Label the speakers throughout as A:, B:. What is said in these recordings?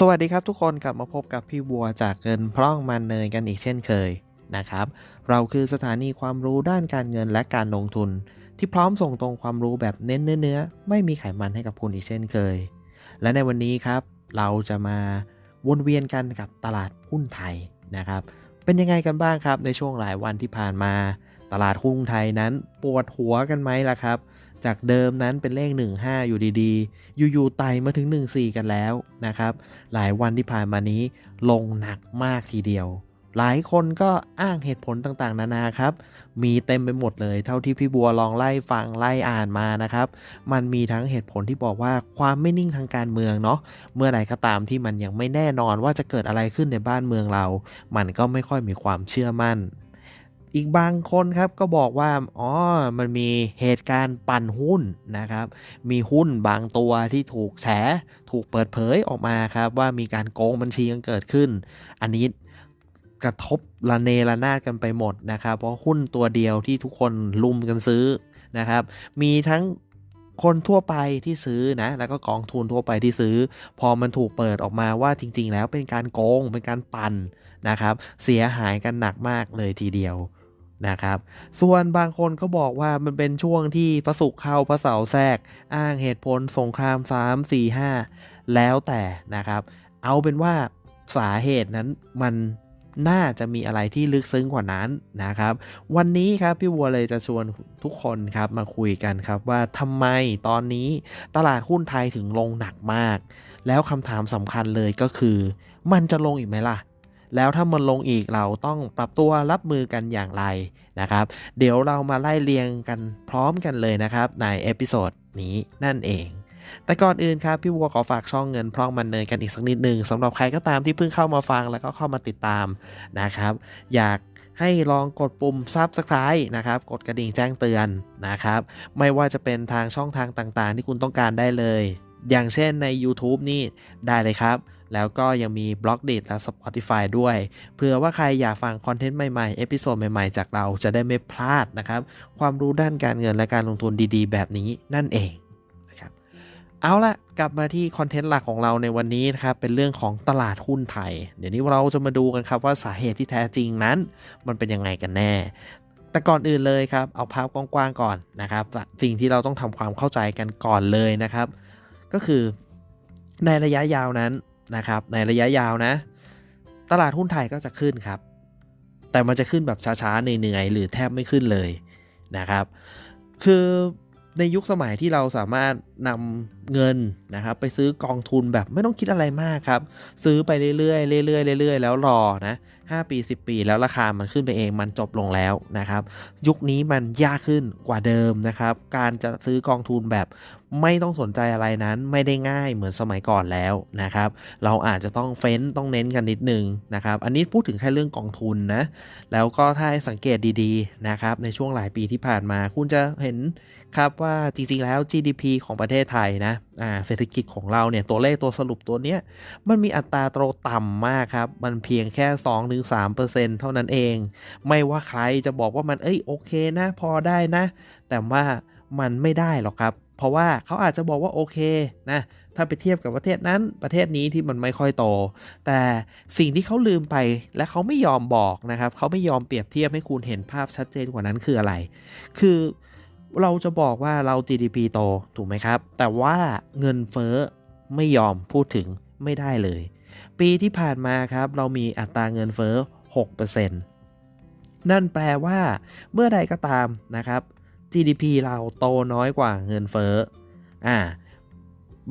A: สวัสดีครับทุกคนกลับมาพบกับพี่บัวจากเงินพร่องมันเนยกันอีกเช่นเคยนะครับ เราคือสถานีความรู้ด้านการเงินและการลงทุน ที่พร้อมส่งตรงความรู้แบบเน้นเนื้อๆไม่มีไขมันให้กับคุณอีกเช่นเคย และในวันนี้ครับ เราจะมาวนเวียนกันกับตลาดหุ้นไทยนะครับ เป็นยังไงกันบ้างครับในช่วงหลายวันที่ผ่านมา ตลาดหุ้นไทยนั้นปวดหัวกันไหมล่ะครับ จากเดิมนั้นเป็นเลข 15 อยู่ดีๆ อยู่ๆไต่มาถึง 14 กันแล้วนะครับ หลายวันที่ผ่านมานี้ลงหนักมากทีเดียว หลายคนก็อ้างเหตุผลต่างๆ นานาครับ มีเต็มไปหมดเลย เท่าที่พี่บัวลองไล่ฟังไล่อ่านมานะครับ มันมีทั้งเหตุผลที่บอกว่าความไม่นิ่งทางการเมืองเนาะ เมื่อไหร่ก็ตามที่มันยังไม่แน่นอนว่าจะเกิดอะไรขึ้นในบ้านเมืองเรา มันก็ไม่ค่อยมีความเชื่อมั่น อีกบางคนครับก็บอกว่า อ๋อ มันมีเหตุการณ์ปั่นหุ้นนะครับ มีหุ้นบางตัวที่ถูกแฉถูกเปิดเผยออกมาครับว่ามีการโกงบัญชีกันเกิดขึ้น อันนี้กระทบระเนระนาดกันไปหมดนะครับ เพราะหุ้นตัวเดียวที่ทุกคนลุมกันซื้อนะครับ มีทั้ง คนทั่วไปที่ซื้อนะ แล้วก็กองทุนทั่วไปที่ซื้อ พอมันถูกเปิดออกมาว่าจริง ๆ แล้วเป็นการโกง เป็นการปั่นนะครับ เสียหายกันหนักมากเลยทีเดียวนะครับ ส่วนบางคนก็บอกว่ามันเป็นช่วงที่พระศุกร์เข้าพระเสาร์แทรก อ้างเหตุผลสงคราม 3 4 5 แล้วแต่นะครับ เอาเป็นว่าสาเหตุนั้นมัน น่าจะมีอะไรที่ลึกซึ้งกว่านั้นนะครับ วันนี้ครับพี่วัวเลยจะชวนทุกคนครับมาคุยกันครับว่าทำไมตอนนี้ตลาดหุ้นไทยถึงลงหนักมาก แล้วคำถามสำคัญเลยก็คือ มันจะลงอีกไหมล่ะแล้วถ้ามันลงอีกเราต้องปรับตัวรับมือกันอย่างไรนะครับ เดี๋ยวเรามาไล่เรียงกันพร้อมกันเลยนะครับ ในเอพิโซดนี้นั่นเอง แต่ก่อนอื่นครับพี่วัวขอฝากช่องเงินพร่องมันเนยกันอีกสักนิดหนึ่งสำหรับใครก็ตามที่เพิ่งเข้ามาฟังแล้วก็เข้ามาติดตามนะครับ อยากให้ลองกดปุ่ม Subscribe นะครับ กดกระดิ่งแจ้งเตือนนะครับ ไม่ว่าจะเป็นทางช่องทางต่างๆ ที่คุณต้องการได้เลย อย่างเช่นใน YouTube นี่ได้เลยครับ แล้วก็ยังมี b ล็อกดิและ Spotify ด้วยเพื่อว่าใครอยากฟังคอนเทนต์ใหม่ๆ เอพิโซดใหม่ๆ จากเราจะได้ไม่พลาดนะครับ ความรู้ด้านการเงินและการลงทุนดีๆ แบบนี้นั่นเอง เอาละกลับมาที่คอนเทนต์หลักของเราในวันนี้นะครับ เป็นเรื่องของตลาดหุ้นไทย เดี๋ยวนี้เราจะมาดูกันครับว่าสาเหตุที่แท้จริงนั้น มันเป็นยังไงกันแน่ แต่ก่อนอื่นเลยครับ เอาภาพกว้างๆก่อนนะครับสิ่งที่เราต้องทำความเข้าใจกันก่อนเลยนะครับ ก็คือในระยะยาวนั้นนะครับ ในระยะยาวนะ ตลาดหุ้นไทยก็จะขึ้นครับ แต่มันจะขึ้นแบบช้าๆเหนื่อยๆหรือแทบไม่ขึ้นเลยนะครับ คือ ในยุคสมัยที่เราสามารถนำเงินนะครับไปซื้อกองทุนแบบไม่ต้องคิดอะไรมากครับ ซื้อไปเรื่อยๆเรื่อยๆเรื่อยๆ แล้วรอนะ 5 ปี 10 ปี แล้วราคามันขึ้นไปเองมันจบลงแล้วนะครับ ยุคนี้มันยากขึ้นกว่าเดิมนะครับ การจะซื้อกองทุนแบบไม่ต้องสนใจอะไรนั้นไม่ได้ง่ายเหมือนสมัยก่อนแล้วนะครับ เราอาจจะต้องเฟ้นต้องเน้นกันนิดนึงนะครับ อันนี้พูดถึงแค่เรื่องกองทุนนะ แล้วก็ถ้าสังเกตดีๆนะครับ ในช่วงหลายปีที่ผ่านมา คุณจะเห็นครับว่าจริงๆแล้ว GDP ของประเทศไทยนะอ่าเศรษฐกิจของเราเนี่ยตัวเลขตัวสรุปตัวเนี้ยมันมีอัตราโตต่ำมากครับ มันเพียงแค่2-3%เท่านั้นเอง ไม่ว่าใครจะบอกว่ามันเอ้ยโอเคนะ พอได้นะ แต่ว่ามันไม่ได้หรอกครับ เพราะว่าเขาอาจจะบอกว่าโอเคนะถ้าไปเทียบกับประเทศนั้นประเทศนี้ที่มันไม่ค่อยโต แต่สิ่งที่เขาลืมไปและเขาไม่ยอมบอกนะครับเขาไม่ยอมเปรียบเทียบให้คุณเห็นภาพชัดเจนกว่านั้นคืออะไร คือเราจะบอกว่าเรา GDP โตถูกไหมครับ แต่ว่าเงินเฟ้อไม่ยอมพูดถึงไม่ได้เลย ปีที่ผ่านมาครับ เรามีอัตราเงินเฟ้อ 6%นั่นแปลว่าเมื่อใดก็ตามนะครับ GDP เราโตน้อยกว่าเงินเฟ้ออ่า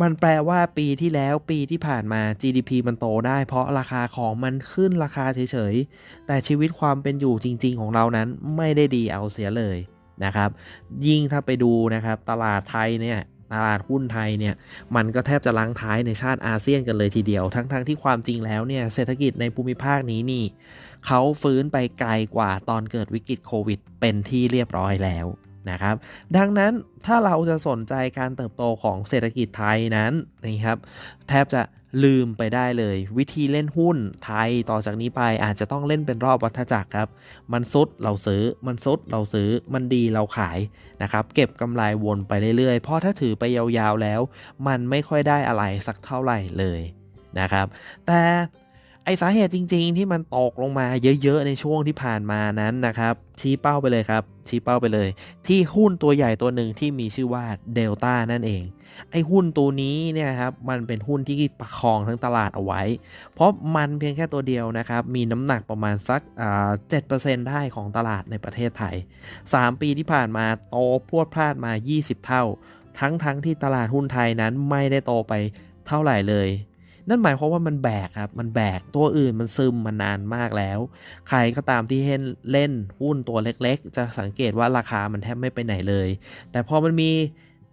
A: มันแปลว่าปีที่แล้วปีที่ผ่านมา GDP มันโตได้ เพราะราคาของมันขึ้นราคาเฉยๆ แต่ชีวิตความเป็นอยู่จริง ๆ ของเรานั้นไม่ได้ดีเอาเสียเลยนะครับ ยิ่งถ้าไปดูนะครับ ตลาดไทยเนี่ย ตลาดหุ้นไทยเนี่ยมันก็แทบจะล้างท้ายในชาติอาเซียนกันเลยทีเดียว ทั้งๆทที่ความจริงแล้วเนี่ยเศรษฐกิจในภูมิภาคนี้นี่เขาฟื้นไปไกลกว่าตอนเกิดวิกฤตโควิด เป็นที่เรียบร้อยแล้วนะครับ ดังนั้นถ้าเราจะสนใจการเติบโตของเศรษฐกิจไทยนั้นนะครับ แทบจะ ลืมไปได้เลย วิธีเล่นหุ้นไทยต่อจากนี้ไปอาจจะต้องเล่นเป็นรอบวัฏจักรครับ มันซุดเราซื้อ มันซุดเราซื้อ มันดีเราขายนะครับ เก็บกำไรวนไปเรื่อยๆ เพราะถ้าถือไปยาวๆแล้ว มันไม่ค่อยได้อะไรสักเท่าไหร่เลยนะครับ แต่ ไอสาเหตุจริง ๆ ที่มันตกลงมาเยอะๆ ในช่วงที่ผ่านมานั้นนะครับ ชี้เป้าไปเลยครับ ชี้เป้าไปเลย ที่หุ้นตัวใหญ่ตัวหนึ่งที่มีชื่อว่าเดลต้านั่นเอง ไอหุ้นตัวนี้เนี่ยครับมันเป็นหุ้นที่ประคองทั้งตลาดเอาไว้ เพราะมันเพียงแค่ตัวเดียวนะครับ มีน้ำหนักประมาณสักเจ็ดเปอร์เซ็นได้ของตลาดในประเทศไทย 3 ปีที่ผ่านมาโตพวดพลาดมา 20 เท่า ทั้งทั้งที่ตลาดหุ้นไทยนั้นไม่ได้โตไปเท่าไหร่เลย นั่นหมายความว่ามันแบกครับ มันแบกตัวอื่นมันซึมมานานมากแล้ว ใครก็ตามที่เล่นหุ้นตัวเล็กๆ จะสังเกตว่าราคามันแทบไม่ไปไหนเลย แต่พอมันมี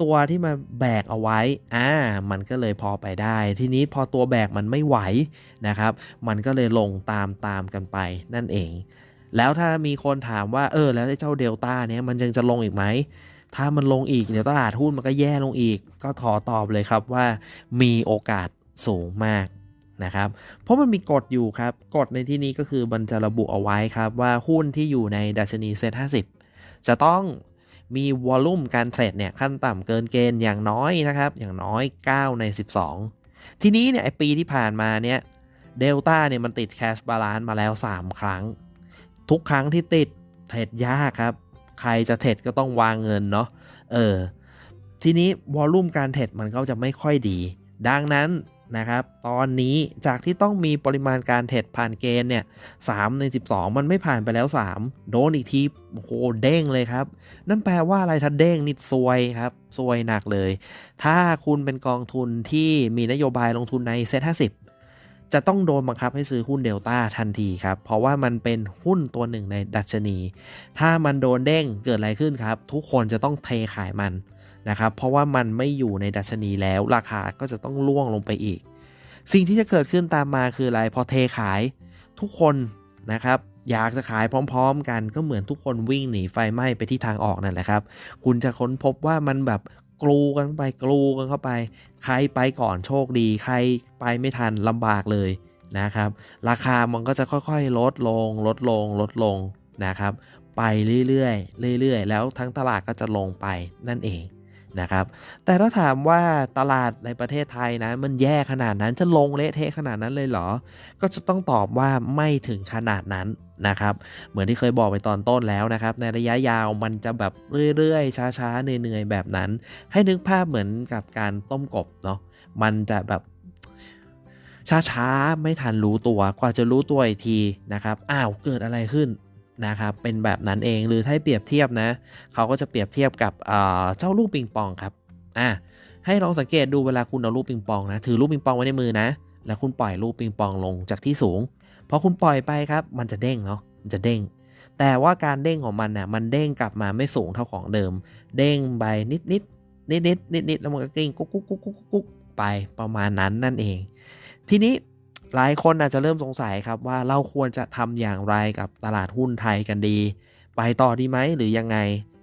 A: ตัวที่มาแบกเอาไว้ อ่า มันก็เลยพอไปได้ ทีนี้พอตัวแบกมันไม่ไหวนะครับ มันก็เลยลงตามตามกันไปนั่นเอง แล้วถ้ามีคนถามว่าเออแล้วไอ้เจ้าเดลต้าเนี้ยมันยังจะลงอีกไหมถ้ามันลงอีกเดี๋ยวตลาดหุ้นมันก็แย่ลงอีก ก็ขอตอบเลยครับว่ามีโอกาส สูงมากนะครับ เพราะมันมีกฎอยู่ครับ กฎในที่นี้ก็คือมันจะระบุเอาไว้ครับว่าหุ้นที่อยู่ในดัชนีเซ็ต50จะต้องมีวอลลุ่มการเทรดเนี่ยขั้นต่ำเกินเกณฑ์อย่างน้อยนะครับ อย่างน้อย 9 ใน 12 ทีนี้เนี่ยปีที่ผ่านมาเนี่ยเดลต้าเนี่ยมันติดแคชบาลานซ์มาแล้ว 3 ครั้ง ทุกครั้งที่ติดเทรดยากครับ ใครจะเทรดก็ต้องวางเงินเนาะเออทีนี้วอลลุ่มการเทรดมันก็จะไม่ค่อยดี ดังนั้น นะครับ ตอนนี้จากที่ต้องมีปริมาณการเทรดผ่านเกณฑ์เนี่ยสใน 12 มันไม่ผ่านไปแล้ว 3 โดนอีกทีโอ้โหเด้งเลยครับ นั่นแปลว่าอะไรถ้าเด้งนิดซวยครับซวยหนักเลย ถ้าคุณเป็นกองทุนที่มีนโยบายลงทุนในเซ็ต50จะต้องโดนบังคับให้ซื้อหุ้นเดลต้าทันทีครับ เพราะว่ามันเป็นหุ้นตัวหนึ่งในดัชนี ถ้ามันโดนเด้งเกิดอะไรขึ้นครับ ทุกคนจะต้องเทขายมัน นะครับ เพราะว่ามันไม่อยู่ในดัชนีแล้ว ราคาก็จะต้องล่วงลงไปอีก สิ่งที่จะเกิดขึ้นตามมาคืออะไร พอเทขายทุกคนนะครับอยากจะขายพร้อม ๆ กันก็เหมือนทุกคนวิ่งหนีไฟไหม้ไปที่ทางออกนั่นแหละครับ คุณจะค้นพบว่ามันแบบกลูกันไปกลูกันเข้าไป ใครไปก่อนโชคดี ใครไปไม่ทันลำบากเลยนะครับ ราคามันก็จะค่อยๆ ลดลง ลดลง ลดลงนะครับ ไปเรื่อยๆเรื่อยๆ แล้วทั้งตลาดก็จะลงไปนั่นเอง นะครับ แต่ถ้าถามว่าตลาดในประเทศไทยนะ มันแย่ขนาดนั้นจะลงเละเทะขนาดนั้นเลยเหรอ ก็จะต้องตอบว่าไม่ถึงขนาดนั้นนะครับ เหมือนที่เคยบอกไปตอนต้นแล้วนะครับ ในระยะยาวมันจะแบบเรื่อยๆ ช้าๆ เหนื่อยๆ แบบนั้น ให้นึกภาพเหมือนกับการต้มกบเนาะ มันจะแบบช้าๆ ไม่ทันรู้ตัว กว่าจะรู้ตัวอีกทีนะครับ อ้าว เกิดอะไรขึ้น นะครับเป็นแบบนั้นเองหรือถ้าเปรียบเทียบนะเขาก็จะเปรียบเทียบกับเจ้าลูกปิงปองครับอะให้ลองสังเกตดูเวลาคุณเอาลูกปิงปองนะถือลูกปิงปองไว้ในมือนะ แล้วคุณปล่อยลูกปิงปองลงจากที่สูงพอคุณปล่อยไปครับมันจะเด้งเนาะมันจะเด้ง แต่ว่าการเด้งของมันเนี่ยมันเด้งกลับมาไม่สูงเท่าของเดิม เด้งไปนิดนิดนิดนิดนิดนิดแล้วมันก็กิ้งกุ๊กกุ๊กกุ๊กกุ๊กกุ๊กไปประมาณนั้นนั่นเอง ทีนี้ หลายคนอาจจะเริ่มสงสัยครับว่าเราควรจะทำอย่างไรกับตลาดหุ้นไทยกันดี ไปต่อดีไหมหรือยังไง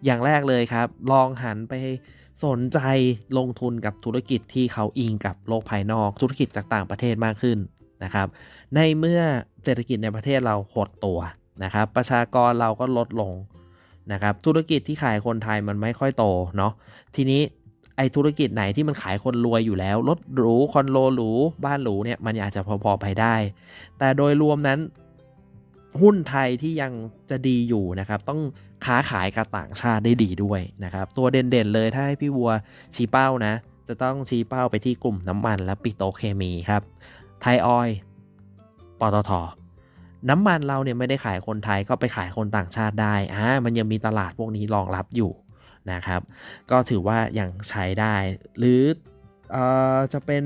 A: อย่างแรกเลยครับ ลองหันไปสนใจลงทุนกับธุรกิจที่เขาอิงกับโลกภายนอกธุรกิจจากต่างประเทศมากขึ้นนะครับ ในเมื่อเศรษฐกิจในประเทศเราหดตัวนะครับ ประชากรเราก็ลดลงนะครับ ธุรกิจที่ขายคนไทยมันไม่ค่อยโตเนาะทีนี้ ไอธุรกิจไหนที่มันขายคนรวยอยู่แล้ว รถหรู คอนโดหรู บ้านหรูเนี่ย มันอาจจะพอๆไปได้ แต่โดยรวมนั้น หุ้นไทยที่ยังจะดีอยู่นะครับ ต้องค้าขายกับต่างชาติได้ดีด้วยนะครับ ตัวเด่นๆเลยถ้าให้พี่วัวชี้เป้านะ จะต้องชี้เป้าไปที่กลุ่มน้ำมันและปิโตเคมีครับไทยออยปตทน้ำมันเราเนี่ยไม่ได้ขายคนไทยก็ไปขายคนต่างชาติได้อ่ามันยังมีตลาดพวกนี้รองรับอยู่ นะครับ ก็ถือว่ายังใช้ได้ หรืออจะเป็น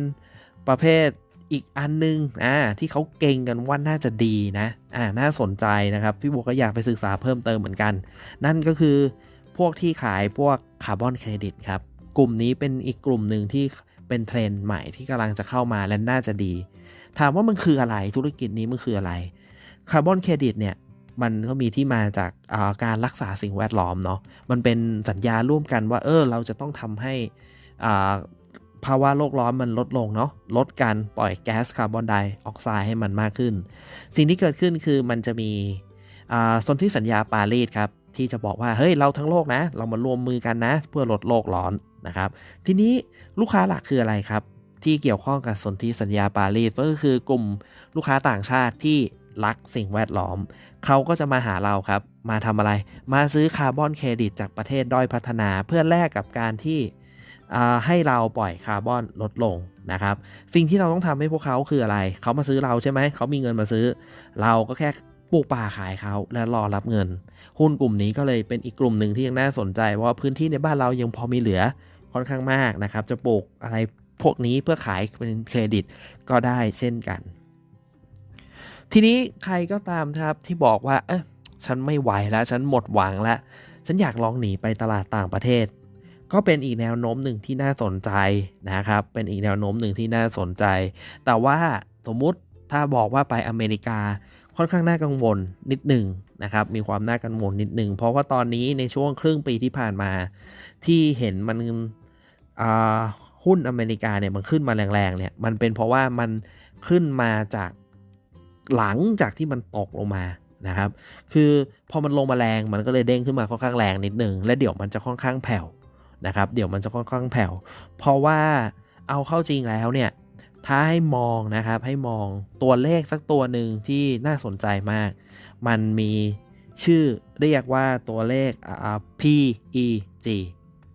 A: ประเภทอีกอันนึงอ่าที่เขาเก่งกันว่าน่าจะดีนะอ่าน่าสนใจนะครับ พี่บัวก็อยากไปศึกษาเพิ่มเติมเหมือนกัน นั่นก็คือพวกที่ขายพวกคาร์บอนเครดิตครับ กลุ่มนี้เป็นอีกกลุ่มหนึ่งที่เป็นเทรนด์ใหม่ที่กำลังจะเข้ามาและน่าจะดี ถามว่ามันคืออะไรธุรกิจนี้มันคืออะไรคาร์บอนเครดิตเนี่ย มันก็มีที่มาจากาการรักษาสิ่งแวดล้อมเนาะมันเป็นสัญญาร่วมกันว่า เออ เราจะต้องทำให้ภาวะโลกร้อนมันลดลงเนาะลดการปล่อยแก๊สคาร์บอนไดออกไซด์ให้มันมากขึ้น สิ่งที่เกิดขึ้นคือมันจะมีสนธิสัญญาปารีสครับ ที่จะบอกว่า เฮ้ย เราทั้งโลกนะ เรามารวมมือกันนะ เพื่อลดโลกร้อนนะครับ ทีนี้ลูกค้าหลักคืออะไรครับ ที่เกี่ยวข้องกับสนธิสัญญาปารีสก็คือกลุ่มลูกค้าต่างชาติที่ รักสิ่งแวดล้อม เขาก็จะมาหาเราครับ มาทำอะไร มาซื้อคาร์บอนเครดิตจากประเทศด้อยพัฒนาเพื่อแลกกับการที่ให้เราปล่อยคาร์บอนลดลงนะครับ สิ่งที่เราต้องทำให้พวกเขาคืออะไร เขามาซื้อเราใช่ไหม เขามีเงินมาซื้อ เราก็แค่ปลูกป่าขายเขาและรอรับเงิน หุ้นกลุ่มนี้ก็เลยเป็นอีกกลุ่มหนึ่งที่ยังน่าสนใจว่าพื้นที่ในบ้านเรายังพอมีเหลือค่อนข้างมากนะครับ จะปลูกอะไรพวกนี้เพื่อขายเป็นเครดิตก็ได้เช่นกัน ทีนี้ใครก็ตามครับที่บอกว่าเออฉันไม่ไหวแล้วฉันหมดหวังแล้วฉันอยากลองหนีไปตลาดต่างประเทศ ก็เป็นอีกแนวโน้มหนึ่งที่น่าสนใจนะครับ เป็นอีกแนวโน้มหนึ่งที่น่าสนใจ แต่ว่าสมมุติถ้าบอกว่าไปอเมริกาค่อนข้างน่ากังวลนิดหนึ่งนะครับ มีความน่ากังวลนิดหนึ่ง เพราะว่าตอนนี้ในช่วงครึ่งปีที่ผ่านมา ที่เห็นมันหุ้นอเมริกาเนี่ยมันขึ้นมาแรงๆเนี่ยมันเป็นเพราะว่ามันขึ้นมาจาก หลังจากที่มันตกลงมานะครับ คือพอมันลงมาแรงมันก็เลยเด้งขึ้นมาค่อนข้างแรงนิดนึง และเดี๋ยวมันจะค่อนข้างแผ่วนะครับ เดี๋ยวมันจะค่อนข้างแผ่ว เพราะว่าเอาเข้าจริงแล้วเนี่ย ถ้าให้มองนะครับ ให้มองตัวเลขสักตัวหนึ่งที่น่าสนใจมาก มันมีชื่อเรียกว่าตัวเลข PEG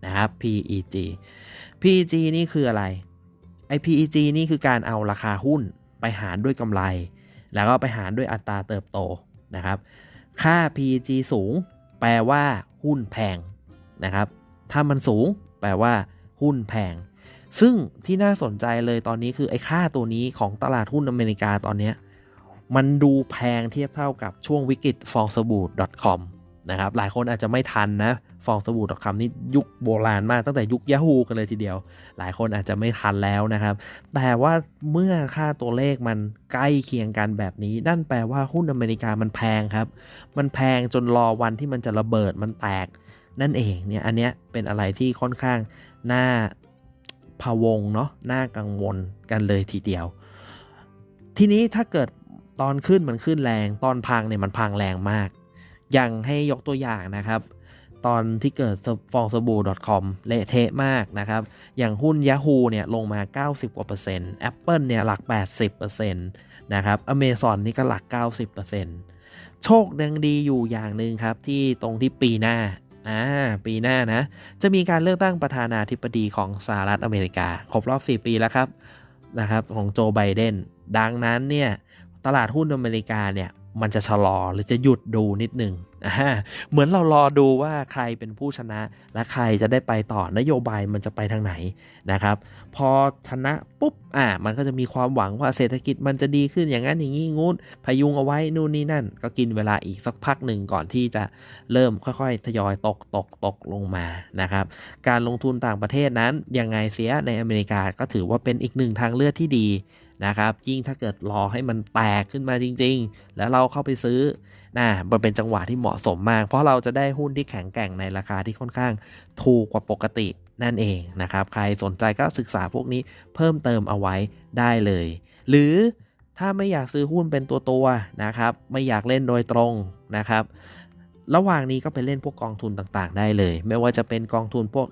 A: นะครับ PEG PEG นี่คืออะไรไอ PEG นี่คือการเอาราคาหุ้นไปหารด้วยกำไร แล้วก็ไปหารด้วยอัตราเติบโตนะครับ ค่า PEG สูง แปลว่าหุ้นแพงนะครับ ถ้ามันสูง แปลว่า หุ้นแพง ซึ่งที่น่าสนใจเลยตอนนี้คือไอ้ค่าตัวนี้ของตลาดหุ้นอเมริกาตอนนี้ มันดูแพงเทียบเท่ากับช่วงวิกฤตฟองสบู่ .com นะครับ หลายคนอาจจะไม่ทันนะ ฟองสบู่ .com นี่ยุคโบราณมากตั้งแต่ยุค Yahoo กันเลยทีเดียว หลายคนอาจจะไม่ทันแล้วนะครับ แต่ว่าเมื่อค่าตัวเลขมันใกล้เคียงกันแบบนี้ นั่นแปลว่าหุ้นอเมริกามันแพงครับ มันแพงจนรอวันที่มันจะระเบิดมันแตก นั่นเองเนี่ยอันเนี้ยเป็นอะไรที่ค่อนข้างน่าพะวงเนาะน่ากังวลกันเลยทีเดียว ทีนี้ถ้าเกิดตอนขึ้นมันขึ้นแรง ตอนพังเนี่ยมันพังแรงมาก อย่างให้ยกตัวอย่างนะครับ ตอนที่เกิดฟองสบู่ .com เละเทะมากนะครับ อย่างหุ้น Yahoo เนี่ยลงมา 90 กว่าเปอร์เซ็นต์ Apple เนี่ยหลัก 80เปอร์เซ็นต์นะครับ Amazon นี่ก็หลัก 90เปอร์เซ็นต์โชคยังดีอยู่อย่างหนึ่งครับที่ตรงที่ปีหน้าอ่าปีหน้านะ จะมีการเลือกตั้งประธานาธิบดีของสหรัฐอเมริกา ครบรอบ 4 ปีแล้วครับนะครับของโจไบเดนดังนั้นเนี่ยตลาดหุ้นอเมริกาเนี่ย มันจะชะลอหรือจะหยุดดูนิดหนึ่งเหมือนเรารอดูว่าใครเป็นผู้ชนะ และใครจะได้ไปต่อนโยบายมันจะไปทางไหนนะครับ พอชนะปุ๊บอ่ามันก็จะมีความหวังว่าเศรษฐกิจมันจะดีขึ้นอย่างนั้นอย่างนี้งูนพยุงเอาไว้นู่นนี่นั่น ก็กินเวลาอีกสักพักหนึ่งก่อนที่จะเริ่มค่อยๆ ทยอยตกตกตกลงมานะครับ การลงทุนต่างประเทศนั้นยังไงเสียในอเมริกาก็ถือว่าเป็นอีกหนึ่งทางเลือกที่ดี นะครับยิ่งถ้าเกิดรอให้มันแตกขึ้นมาจริง ๆ แล้วเราเข้าไปซื้อนะมันเป็นจังหวะที่เหมาะสมมาก เพราะเราจะได้หุ้นที่แข็งแกร่งในราคาที่ค่อนข้างถูกกว่าปกตินั่นเองนะครับ ใครสนใจก็ศึกษาพวกนี้เพิ่มเติมเอาไว้ได้เลย หรือถ้าไม่อยากซื้อหุ้นเป็นตัวตัวนะครับ ไม่อยากเล่นโดยตรงนะครับ ระหว่างนี้ก็ไปเล่นพวกกองทุนต่างๆ ได้เลย ไม่ว่าจะเป็นกองทุนพวก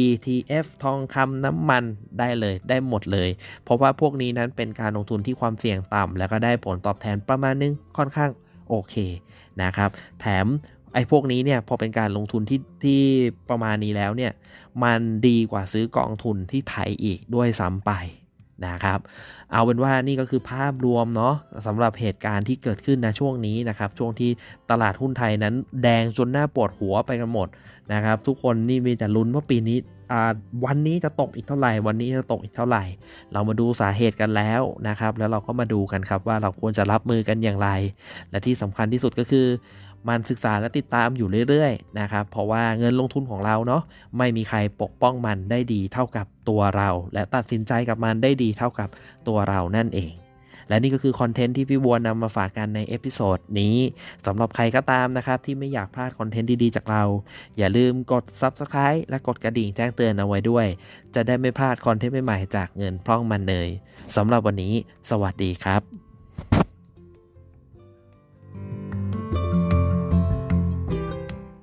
A: ETF ทองคำน้ำมันได้เลยได้หมดเลย เพราะว่าพวกนี้นั้นเป็นการลงทุนที่ความเสี่ยงต่ำแล้วก็ได้ผลตอบแทนประมาณนึงค่อนข้างโอเคนะครับ แถมไอ้พวกนี้เนี่ยพอเป็นการลงทุนที่ที่ประมาณนี้แล้วเนี่ยมันดีกว่าซื้อกองทุนที่ไทยอีกด้วยซ้ำไป นะครับ เอาเป็นว่านี่ก็คือภาพรวมเนาะสำหรับเหตุการณ์ที่เกิดขึ้นในช่วงนี้นะครับ ช่วงที่ตลาดหุ้นไทยนั้นแดงจนหน้าปวดหัวไปกันหมดนะครับ ทุกคนนี่มีแต่ลุ้นว่าปีนี้วันนี้จะตกอีกเท่าไหร่ วันนี้จะตกอีกเท่าไหร่ เรามาดูสาเหตุกันแล้วนะครับ แล้วเราก็มาดูกันครับว่าเราควรจะรับมือกันอย่างไร และที่สำคัญที่สุดก็คือ มันศึกษาและติดตามอยู่เรื่อยๆนะครับเพราะว่าเงินลงทุนของเราเนาะไม่มีใครปกป้องมันได้ดีเท่ากับตัวเรา และตัดสินใจกับมันได้ดีเท่ากับตัวเรานั่นเอง และนี่ก็คือคอนเทนต์ที่พี่บัวนำมาฝากกันในเอพิโซดนี้สำหรับใครก็ตามนะครับที่ไม่อยากพลาดคอนเทนต์ดีๆจากเรา อย่าลืมกด Subscribe และกดกระดิ่งแจ้งเตือนเอาไว้ด้วย จะได้ไม่พลาดคอนเทนต์ใหม่ๆจากเงินพร่องมันเนยสำหรับวันนี้ สวัสดีครับ